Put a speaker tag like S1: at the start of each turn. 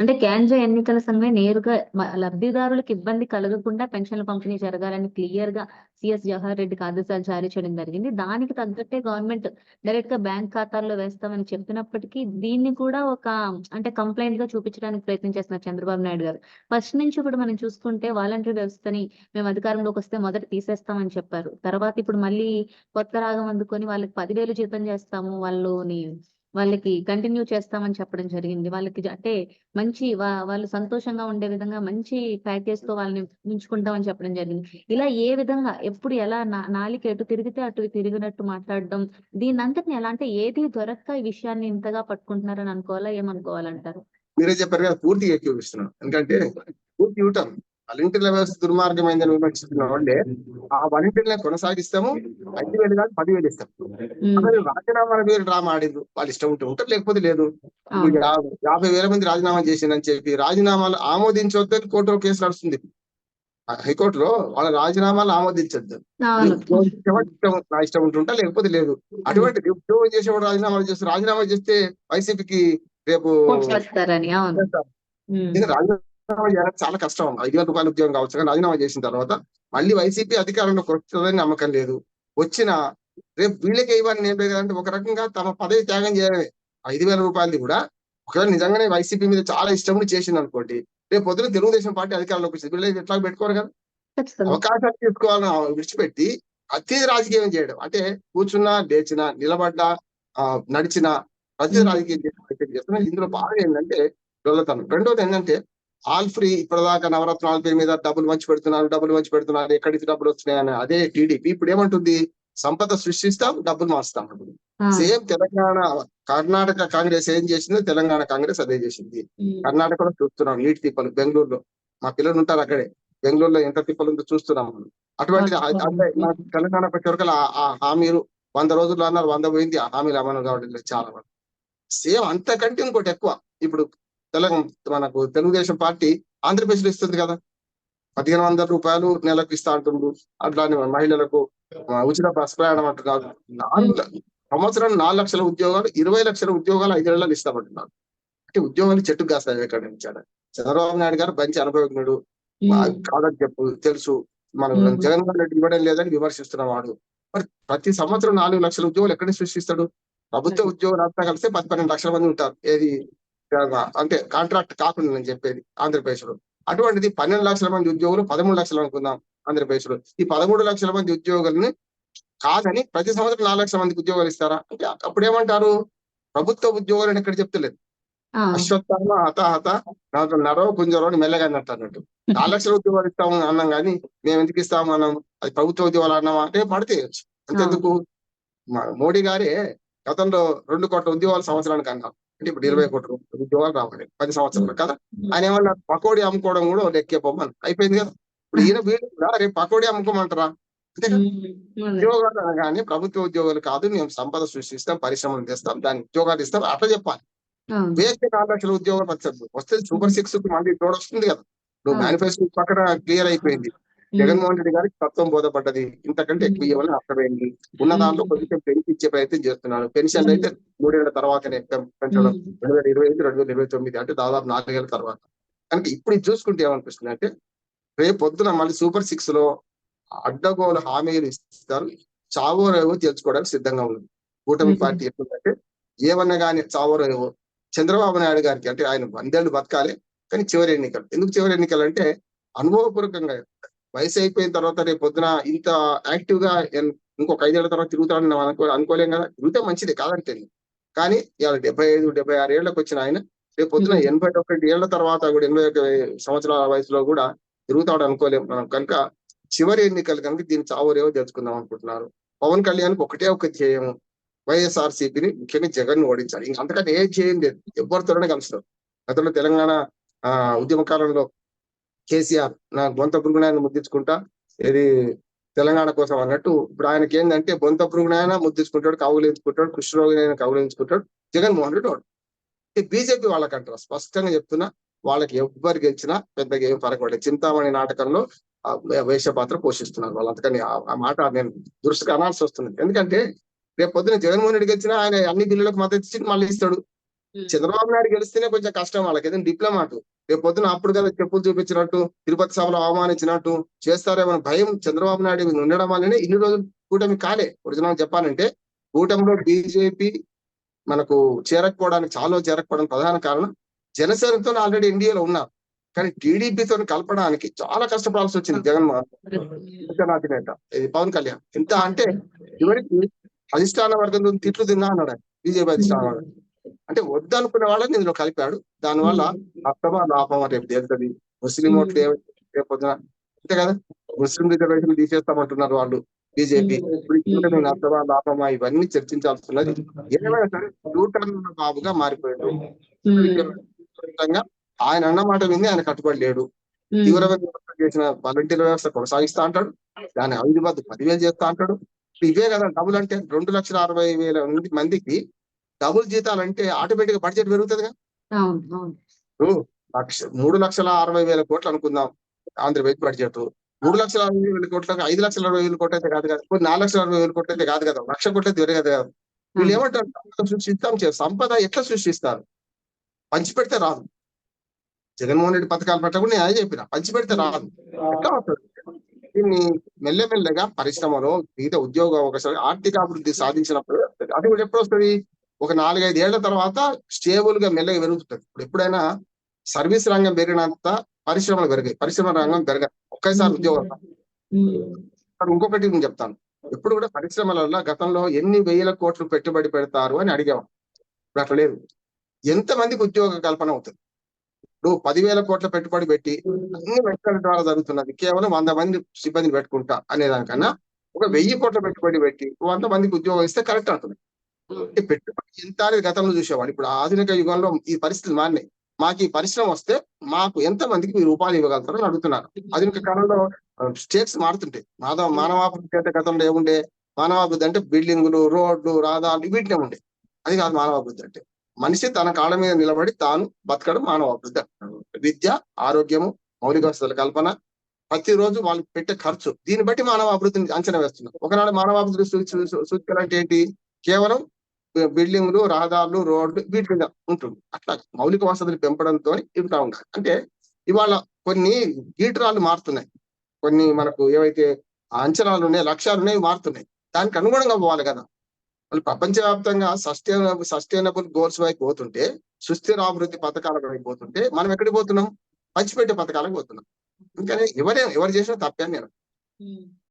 S1: అంటే కేంద్ర ఎన్నికల సంఘమే నేరుగా లబ్ధిదారులకు ఇబ్బంది కలగకుండా పెన్షన్ల పంపిణీ జరగాలని క్లియర్గా సిఎస్ జవహర్ రెడ్డికి ఆదేశాలు జారీ చేయడం జరిగింది. దానికి తగ్గట్టే గవర్నమెంట్ డైరెక్ట్గా బ్యాంక్ ఖాతాల్లో వేస్తామని చెప్పినప్పటికీ దీన్ని కూడా ఒక అంటే కంప్లైంట్గా చూపించడానికి ప్రయత్నం చేస్తున్నారు చంద్రబాబు నాయుడు గారు. ఫస్ట్ నుంచి కూడా మనం చూసుకుంటే వాలంటీర్ వ్యవస్థని మేము అధికారంలోకి వస్తే మొదట తీసేస్తామని చెప్పారు. తర్వాత ఇప్పుడు మళ్ళీ కొత్త రాగం అందుకొని వాళ్ళకి పదివేలు జీతం చేస్తాము. వాళ్ళని వాళ్ళకి కంటిన్యూ చేస్తామని చెప్పడం జరిగింది. వాళ్ళకి అంటే మంచి వాళ్ళు సంతోషంగా ఉండే విధంగా మంచి ప్యాకేజ్తో వాళ్ళని ఉంచుకుంటామని చెప్పడం జరిగింది. ఇలా ఏ విధంగా ఎప్పుడు ఎలా నా నాలిక ఎటు తిరిగితే అటు తిరిగినట్టు మాట్లాడడం దీని అంతటిని ఎలా అంటే ఏది దొరక్క ఈ విషయాన్ని ఇంతగా పట్టుకుంటున్నారని అనుకోవాలా? ఏమనుకోవాలంటారు?
S2: మీరే చెప్పారు కదా పూర్తిగా ఎక్కువ ఎందుకంటే పూర్తి ఇవ్వటం వాలంటీర్ల వ్యవస్థ దుర్మార్గమైందని విమర్శిస్తున్న వాళ్ళే ఆ వాలంటీర్లను కొనసాగిస్తాము. 5,000 కాదు 10,000 ఇస్తాం. రాజీనామాల పేరు డ్రామా ఆడిండ్రు. వాళ్ళ ఇష్టం ఉంటే ఉంటారు లేకపోతే లేదు. యాభై వేల మంది రాజీనామా చేసిందని చెప్పి రాజీనామాలు ఆమోదించొద్దని కోర్టులో కేసు నడుస్తుంది. హైకోర్టులో వాళ్ళ రాజీనామాలు ఆమోదించొద్దు. నా ఇష్టం ఉంటుంటా లేకపోతే లేదు. అటువంటిది ఉద్యోగం చేసేవాడు రాజీనామాలు చేస్తే రాజీనామా చేస్తే వైసీపీకి రేపు
S1: ఓట్లు
S2: రాజీనామా చేయడం చాలా కష్టం. ఐదు వేల రూపాయల ఉద్యోగం కావచ్చు కానీ రాజీనామా చేసిన తర్వాత మళ్ళీ వైసీపీ అధికారంలోకి వస్తుందని నమ్మకం లేదు. వచ్చిన రేపు వీళ్ళకే ఇవ్వని ఏం లేదు కదంటే ఒక రకంగా తమ పదవి త్యాగం చేయడమే. ఐదు వేల రూపాయలది కూడా ఒకవేళ నిజంగానే వైసీపీ మీద చాలా ఇష్టం చేసింది అనుకోండి. రేపు పొద్దున తెలుగుదేశం పార్టీ అధికారంలోకి వచ్చింది. వీళ్ళు ఎట్లా పెట్టుకోరు కదా. అవకాశాలు తీసుకోవాలని విడిచిపెట్టి అతి రాజకీయం చేయడం. అంటే కూర్చున్నా, లేచినా, నిలబడ్డా, నడిచినా ప్రతి. రాజకీయం చేస్తున్నారు. ఇందులో బాగా ఏంటంటే డొల్లతనం. రెండోది ఏంటంటే ఆల్ ఫ్రీ ఇప్పటిదాకా నవరత్నాల పేరు మీద డబ్బులు పంచి పెడుతున్నారు, డబ్బులు పంచి పెడుతున్నారు. ఎక్కడి నుంచి డబ్బులు వస్తున్నాయని అదే టీడీపీ ఇప్పుడు ఏమంటుంది సంపద సృష్టిస్తాం, డబ్బులు మారుస్తాం! సేమ్ తెలంగాణ కర్ణాటక కాంగ్రెస్ ఏం చేసిందో తెలంగాణ కాంగ్రెస్ అదే చేసింది. కర్ణాటకలో చూస్తున్నాం నీటి తిప్పలు బెంగుళూరులో. మా పిల్లలు ఉంటారు అక్కడే. బెంగుళూరులో ఎంత తిప్పలు ఉందో చూస్తున్నాం మనం. అటువంటిది
S1: అవును.
S2: అ- అంటే మన తెలంగాణ వచ్చేవరకు ఆ ఆ హామీలు 100 రోజుల్లో అన్నారు 100 పోయింది. ఆ హామీలు అమలు కావడం చాలా వరకు. సేమ్ అంతకంటే ఇంకోటి ఎక్కువ. ఇప్పుడు తెలంగాణ మనకు తెలుగుదేశం పార్టీ ఆంధ్రప్రదేశ్‌లో ఇస్తుంది కదా! పదిహేను వందల రూపాయలు నెలకు ఇస్తా అంటుండ్రు. అట్లానే మహిళలకు ఉచిత బస్ ప్రయాణం అంటున్నారు. నాలుగు ల సంవత్సరం 4 లక్షల ఉద్యోగాలు, 20 లక్షల ఉద్యోగాలు ఐదేళ్ళలో ఇస్తామంటున్నారు. అంటే ఉద్యోగాలు చెట్టుకు కాస్తాయి ఎక్కడ నుంచి ఆడ. చంద్రబాబు నాయుడు గారు మంచి అనుభవజ్ఞుడు. కాదని చెప్పు తెలుసు. మనం. జగన్మోహన్ రెడ్డి ఇవ్వడం లేదని విమర్శిస్తున్నవాడు. మరి ప్రతి సంవత్సరం 4 లక్షల ఉద్యోగాలు ఎక్కడి సృష్టిస్తాడు? ప్రభుత్వ. ఉద్యోగులు అంతా కలిస్తే 10, 12 లక్షల మంది ఉంటారు. ఏది అంటే కాంట్రాక్ట్ కాకుండా నేను చెప్పేది ఆంధ్రప్రదేశ్‌లో. అటువంటిది 12 లక్షల మంది ఉద్యోగులు 13 లక్షలు అనుకుందాం ఆంధ్రప్రదేశ్‌లో. ఈ 13 లక్షల మంది ఉద్యోగుల్ని కాదని ప్రతి సంవత్సరం 4 లక్షల మందికి ఉద్యోగాలు ఇస్తారా? అంటే అప్పుడేమంటారు? ప్రభుత్వ ఉద్యోగాలని ఎక్కడ చెప్తలేదు.
S1: ఆ!
S2: అశ్వత్థామ హతాహత నరో కుంజరో అని మెల్లగా అన్నట్టు అన్నట్టు. 4 లక్షల ఉద్యోగాలు ఇస్తాము అన్నాం గానీ మేము ఎందుకు ఇస్తాము అన్నాం? అది ప్రభుత్వ ఉద్యోగాలు అన్నామా? అంటే పడితే అంతెందుకు మోడీ గారే గతంలో 2 కోట్ల ఉద్యోగాలు సంవత్సరానికి అన్నారు. అంటే ఇప్పుడు 20 కోట్ల ఉద్యోగాలు రావాలి 10 సంవత్సరాలు కదా! ఆయన ఏమన్నా పకోడీ అమ్ముకోవడం కూడా లెక్కే పొమ్మని అయిపోయింది కదా! ఇప్పుడు ఈయన వీళ్ళు కూడా రేపు పకోడీ అమ్ముకోమంటారా? అంతే కదా! ఉద్యోగాలు అనగానే ప్రభుత్వ ఉద్యోగాలు కాదు మేము సంపద సృష్టిస్తాం, పరిశ్రమలు తెస్తాం, దానికి ఉద్యోగాలు ఇస్తాం అట్లా చెప్పాలి. వేస్తే 4 లక్షల ఉద్యోగాలు వచ్చేది. వస్తే సూపర్ సిక్స్కి మళ్ళీ తోడొస్తుంది కదా! నువ్వు. మేనిఫెస్టో పక్కన క్లియర్ అయిపోయింది. జగన్మోహన్ రెడ్డి గారికి తత్వం బోధపడ్డది. ఇంతకంటే ఎక్కువ. ఇవ్వాలని అర్థమైంది. ఉన్న దాంట్లో. కొంచెం పెంచి ఇచ్చే ప్రయత్నం చేస్తున్నాడు. పెన్షన్లు అయితే మూడేళ్ళ తర్వాతనే పెంచడం.
S1: హ్మ్.
S2: 2025, 2029 అంటే దాదాపు నాలుగేళ్ళ తర్వాత. కనుక ఇప్పుడు ఇది చూసుకుంటే ఏమనిపిస్తుంది అంటే రేపు పొద్దున మళ్ళీ సూపర్ సిక్స్లో అడ్డగోలు హామీలు ఇస్తారు. చావో రేవో తెలుసుకోవడానికి సిద్ధంగా ఉంది. కూటమి. పార్టీ ఎట్లుందంటే ఏమన్నా కానీ చావో రేవో చంద్రబాబు నాయుడు గారికి అంటే ఆయన వందేళ్ళు బతకాలి కానీ చివరి ఎన్నికలు ఎందుకు చివరి ఎన్నికలు అంటే అనుభవపూర్వకంగా వయసు అయిపోయిన తర్వాత రేపు పొద్దున ఇంత యాక్టివ్గా ఇంకొక ఐదేళ్ళ తర్వాత తిరుగుతాడని మనం అనుకో అనుకోలేం కదా. తిరిగితే మంచిదే కాదంటే కానీ ఇవాళ డెబ్బై ఐదు డెబ్బై ఆరు ఏళ్ళకు వచ్చిన ఆయన రేపు పొద్దున. ఎనభై ఒకటి ఏళ్ళ తర్వాత కూడా ఎనభై ఒక సంవత్సరాల వయసులో కూడా తిరుగుతాడు అనుకోలేం మనం. కనుక చివరి ఎన్నికలు కనుక దీన్ని చావురేవో తెలుసుకుందాం అనుకుంటున్నారు. పవన్ కళ్యాణ్ ఒకటే ఒక ధ్యేయం వైఎస్ఆర్ సిపిని ముఖ్యంగా జగన్ ఓడించాలి. ఇంకా అంతకంటే ఏం చేయం లేదు. ఎవరితోనే కలుస్తారు. గతంలో తెలంగాణ ఆ ఉద్యమ కాలంలో కేసీఆర్ నా గొంత పురుగునాయన ముద్దించుకుంటా ఇది తెలంగాణ కోసం అన్నట్టు ఇప్పుడు ఆయనకి ఏంటంటే బొంత పురుగునాయన ముద్దించుకుంటాడు కౌగులించుకుంటాడు కృష్ణరోగినైనా కౌగులించుకుంటాడు జగన్మోహన్ రెడ్డి వాడు. బీజేపీ వాళ్ళకంటారు స్పష్టంగా చెప్తున్నా వాళ్ళకి ఎవ్వరు గెలిచినా పెద్దగా ఏం పడలేదు చింతామణి నాటకంలో వేషపాత్ర వేష పాత్ర పోషిస్తున్నారు వాళ్ళు. అందుకని ఆ ఆ మాట నేను దృష్టికి అనాల్సి వస్తుంది. ఎందుకంటే రేపు పొద్దున జగన్మోహన్ రెడ్డి గెలిచినా ఆయన అన్ని బిల్లులకు మద్దతు ఇచ్చి మళ్ళీ ఇస్తాడు. చంద్రబాబు నాయుడు గెలిస్తేనే కొంచెం కష్టం వాళ్ళకి. ఏదైనా డిప్లొమాట్. రేపు పొద్దున అప్పుడు కదా చెప్పులు చూపించినట్టు తిరుపతి సభలో అవమానించినట్టు చేస్తారేమో భయం చంద్రబాబు నాయుడు ఉండడం వల్లనే ఇన్ని రోజులు కూటమి కాలే. ఒరిజినల్ చెప్పాలంటే కూటమిలో బీజేపీ మనకు చేరకపోవడానికి చాలా చేరకపోవడానికి ప్రధాన కారణం జనసేనతో ఆల్రెడీ ఎన్డీఏలో ఉన్నారు. కానీ టీడీపీతో కలపడానికి చాలా కష్టపడాల్సి వచ్చింది జగన్మోహన్ అధినేత ఇది పవన్ కళ్యాణ్. ఎంత అంటే చివరికి అధిష్టాన వర్గంలో తిట్లు తిన్నా అన్నాడు బీజేపీ అధిష్టాన వర్గం. అంటే వద్దనుకునే వాళ్ళని ఇందులో కలిపాడు. దానివల్ల అక్రమ లాభం రేపు తేలుతుంది ముస్లిం ఓట్లు ఏమైతే రేపు పొద్దున అంతే కదా? ముస్లిం రిజర్వేషన్ తీసేస్తామంటున్నారు వాళ్ళు బీజేపీ. అక్రమ లాభమా ఇవన్నీ చర్చించాల్సి ఏమైనా సరే టర్న్ బాబుగా మారిపోయాడు. ఆయన అన్న మాట విని ఆయన కట్టుబడి లేడు. తీవ్రమైన విమర్శలు చేసిన వాలంటీర్ వ్యవస్థ కొనసాగిస్తా అంటాడు. దాని అవిధిబద్దు పదివేలు చేస్తా అంటాడు. ఇవే కదా డబుల్ అంటే రెండు లక్షల అరవై వేల మంది మందికి డబుల్ జీతాలంటే ఆటోమేటిక్గా బడ్జెట్ పెరుగుతుంది కదా
S1: అవును అవును.
S2: ఇప్పుడు లక్ష మూడు లక్షల అరవై వేల కోట్లు అనుకుందాం ఆంధ్రప్రదేశ్ బడ్జెట్ మూడు లక్షల అరవై వేల కోట్లకు ఐదు లక్షల అరవై వేల కోట్లు అయితే కాదు కదా నాలుగు లక్షల అరవై వేల కోట్లు అయితే కాదు కదా లక్ష కోట్లు అయితే వేరే కదా. వీళ్ళు ఏమంటారు? సృష్టిస్తాం సంపద ఎట్లా సృష్టిస్తారు? పంచి పెడితే రాదు. జగన్మోహన్ రెడ్డి పథకాలు పెట్టకుండా నేను అదే చెప్పిన పంచి పెడితే రాదు. ఎట్లా దీన్ని మెల్లమెల్లగా పరిశ్రమలో మిగతా ఉద్యోగ అవకాశాలు ఆర్థిక అభివృద్ధి సాధించినప్పుడు అది కూడా ఎప్పుడు వస్తుంది? ఒక నాలుగైదు ఏళ్ళ తర్వాత స్టేబుల్గా మెల్లగా పెరుగుతుంది. ఇప్పుడు ఎప్పుడైనా సర్వీస్ రంగం పెరిగినంత పరిశ్రమలు పెరిగాయి. పరిశ్రమ రంగం పెరగ ఒకేసారి ఉద్యోగం ఇంకొకటి నేను చెప్తాను. ఎప్పుడు కూడా పరిశ్రమలలో గతంలో ఎన్ని వేల కోట్లు పెట్టుబడి పెడతారు అని అడిగేవాం ఇప్పుడు అట్లా లేదు. ఎంత మందికి ఉద్యోగ కల్పన అవుతుంది? ఇప్పుడు పదివేల కోట్ల పెట్టుబడి పెట్టి అన్ని వెంటనే ద్వారా జరుగుతున్నది. కేవలం వంద మంది సిబ్బందిని పెట్టుకుంటా అనే దానికన్నా ఒక వెయ్యి కోట్ల పెట్టుబడి పెట్టి వంద మందికి ఉద్యోగం ఇస్తే కరెక్ట్ అంటుంది అంటే పెట్టుబడి ఎంత అనేది గతంలో చూసేవాడు ఇప్పుడు ఆధునిక యుగంలో ఈ పరిస్థితులు మారినాయి మాకు ఈ పరిశ్రమ వస్తే మాకు ఎంత మందికి మీరు ఉపాధి ఇవ్వగలుగుతారు అని అడుగుతున్నారు. ఆధునిక కాలంలో స్టేట్స్ మారుతుంటాయి. మాధవ మానవాభివృద్ధి అంటే గతంలో ఏముండే? మానవాభివృద్ధి అంటే బిల్డింగులు రోడ్లు రహదారులు వీటినే ఉండే అది కాదు మానవాభివృద్ధి అంటే. మనిషి తన కాళ్ళ మీద నిలబడి తాను బతకడం మానవాభివృద్ధి అంటారు విద్య ఆరోగ్యము మౌలిక వసతుల కల్పన ప్రతిరోజు వాళ్ళు పెట్టే ఖర్చు. దీన్ని బట్టి మానవ అభివృద్ధిని అంచనా వేస్తున్నారు. ఒకనాడు మానవ అభివృద్ధి సూచికలు అంటే ఏంటి? కేవలం బిల్డింగ్లు రహదారులు రోడ్లు వీటి మీద ఉంటుంది. అట్లా మౌలిక వసతులు పెంపడంతో ఉంటా. ఉండాలి అంటే ఇవాళ కొన్ని గీటరాలు మారుతున్నాయి. కొన్ని మనకు ఏవైతే అంచనాలు ఉన్నాయి లక్ష్యాలు ఉన్నాయి మారుతున్నాయి. దానికి అనుగుణంగా పోవాలి కదా. వాళ్ళు ప్రపంచవ్యాప్తంగా సస్టైనబుల్ సస్టైనబుల్ గోల్స్ వైపు పోతుంటే సుస్థిర అభివృద్ధి పథకాల వైపు పోతుంటే మనం ఎక్కడికి పోతున్నాం? పంచిపెట్టే పథకాలకు పోతున్నాం. ఇంకా ఎవరే ఎవరు చేసినా తప్పే నేను.